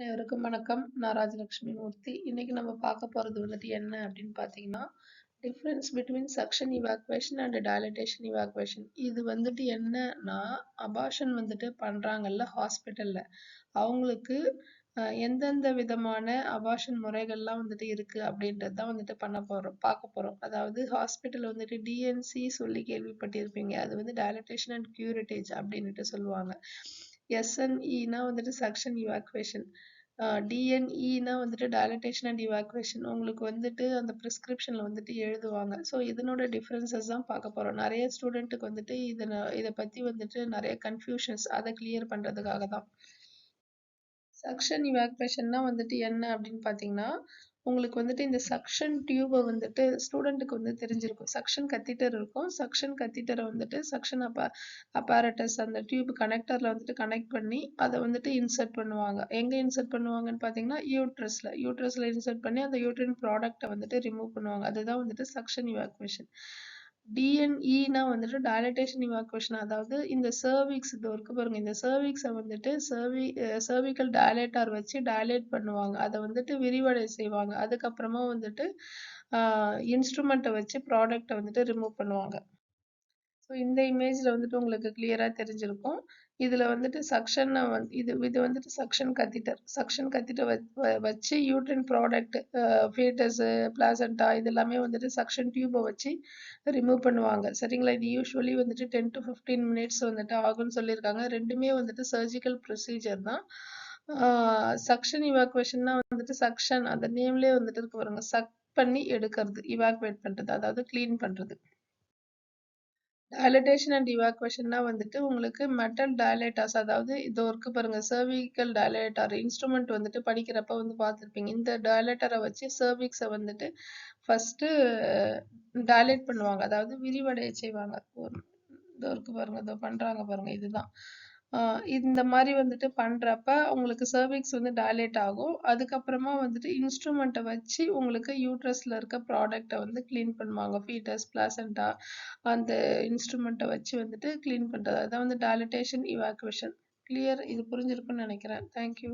அனைவருக்கும் வணக்கம். நான் ராஜலட்சுமி மூர்த்தி. இன்னைக்கு நம்ம பார்க்க போறது வந்துட்டு என்ன அப்படின்னு பார்த்தீங்கன்னா, difference between suction evacuation and dilatation evacuation. இது வந்துட்டு என்னன்னா, அபாஷன் வந்துட்டு பண்றாங்கல்ல ஹாஸ்பிட்டல்ல, அவங்களுக்கு எந்தெந்த விதமான அபாஷன் முறைகள்லாம் வந்துட்டு இருக்கு அப்படின்றது தான் வந்துட்டு பண்ண போறோம் பார்க்க போறோம். அதாவது ஹாஸ்பிட்டல் வந்துட்டு டிஎன்சி சொல்லி கேள்விப்பட்டிருப்பீங்க. அது வந்து டைலட்டேஷன் அண்ட் கியூரிட்டேஜ் அப்படின்ட்டு சொல்லுவாங்க. எஸ்என்இனா வந்துட்டு சக்ஷன் இவாக்குவேஷன். அ டிஎன்இனா வந்துட்டு டைலட்டேஷன் அண்ட் இவாக்குவேஷன். உங்களுக்கு வந்துட்டு அந்த பிரிஸ்கிரிப்ஷன்ல வந்துட்டு எழுதுவாங்க. ஸோ இதனோட டிஃப்ரென்சஸ் தான் பார்க்க போகிறோம் நிறைய ஸ்டூடெண்ட்டுக்கு வந்துட்டு இதை இதை பற்றி வந்துட்டு நிறைய கன்ஃப்யூஷன்ஸ் அதை கிளியர் பண்ணுறதுக்காக தான். சக்ஷன் இவாக்குவேஷன்னா வந்துட்டு என்ன அப்படின்னு பார்த்தீங்கன்னா, உங்களுக்கு வந்துட்டு இந்த சக்ஷன் டியூபை வந்துட்டு ஸ்டூடெண்ட்டுக்கு வந்து தெரிஞ்சிருக்கும். சக்ஷன் கத்தீட்டர் இருக்கும். சக்ஷன் கத்திட்டரை வந்துட்டு சக்ஷன் அப்பா அப்பாரட்டஸ் அந்த டியூப் கனெக்டரில் வந்துட்டு கனெக்ட் பண்ணி அதை வந்துட்டு இன்சர்ட் பண்ணுவாங்க. எங்கே இன்சர்ட் பண்ணுவாங்கன்னு பார்த்தீங்கன்னா, யூட்ரஸில் யூட்ரஸில் இன்சர்ட் பண்ணி அந்த யூட்ரின் ப்ராடக்டை வந்துட்டு ரிமூவ் பண்ணுவாங்க. அதுதான் வந்துட்டு சக்ஷன் இவாக்குவேஷன். டிஎன்இனா வந்துட்டு டயலட்டேஷன் இவாக்குவேஷன். அதாவது இந்த சர்விக்ஸ் இது இருக்கு பாருங்க. இந்த சர்விக்ஸை வந்துட்டு சர்வி சர்விக்கல் டைலேட்டார் வச்சு டைலேட் பண்ணுவாங்க. அதை வந்துட்டு விரிவடை செய்வாங்க. அதுக்கப்புறமா வந்துட்டு இன்ஸ்ட்ருமெண்ட்டை வச்சு ப்ராடக்டை வந்துட்டு ரிமூவ் பண்ணுவாங்க. ஸோ இந்த இமேஜில் வந்துட்டு உங்களுக்கு கிளியராக தெரிஞ்சிருக்கும். இதில் வந்துட்டு சக்ஷன வந் இது இது வந்துட்டு சக்ஷன் கத்திட்டர் சக்ஷன் கத்திட்டர் வ வச்சு யூட்ரின் ப்ராடக்ட் அ ஃபீட்டஸு, பிளாசென்டா இதெல்லாமே வந்துட்டு சக்ஷன் டியூப்பை வச்சு ரிமூவ் பண்ணுவாங்க. சரிங்களா? இது யூஸ்வலி வந்துட்டு டென் டு ஃபிஃப்டீன் மினிட்ஸ் வந்துட்டு ஆகும்னு சொல்லியிருக்காங்க. ரெண்டுமே வந்துட்டு சர்ஜிக்கல் ப்ரொசீஜர் தான். சக்ஷன் இவாக்குவேஷன்னா வந்துட்டு சக்ஷன் அந்த நேம்லயே வந்துட்டு இருக்கு பாருங்க. சக் பண்ணி எடுக்கிறது இவாக்குவேட் பண்ணுறது அதாவது க்ளீன் பண்ணுறது டயலட்டேஷன் அண்ட் இவாக்குவேஷன்னா வந்துட்டு உங்களுக்கு மெட்டல் டயலேட்டாஸ் அதாவது இதோ இருக்கு பாருங்க. சர்விக்கல் டயலேட்டார் இன்ஸ்ட்ருமெண்ட் வந்துட்டு படிக்கிறப்ப வந்து பார்த்துருப்பீங்க. இந்த டயலேட்டரை வச்சு சர்விக்ஸை வந்துட்டு ஃபஸ்ட்டு டயலேட் பண்ணுவாங்க. அதாவது விரிவடைய செய்வாங்க. இதோ இருக்கு பாருங்க. இதோ பண்ணுறாங்க பாருங்க. இதுதான். இந்த மாதிரி வந்துட்டு பண்ணுறப்ப உங்களுக்கு சர்விக்ஸ் வந்து டைலேட் ஆகும். அதுக்கப்புறமா வந்துட்டு இன்ஸ்ட்ருமெண்ட்டை வச்சு உங்களுக்கு யூட்ரஸில் இருக்க ப்ராடக்டை வந்து க்ளீன் பண்ணுவாங்க. ஃபீட்டஸ், பிளாசண்டா அந்த இன்ஸ்ட்ருமெண்ட்டை வச்சு வந்துட்டு க்ளீன் பண்ணுறது அதான் வந்து டைலட்டேஷன், இவாக்குவேஷன். கிளியர் இது புரிஞ்சிருக்குன்னு நினைக்கிறேன் தேங்க் யூ.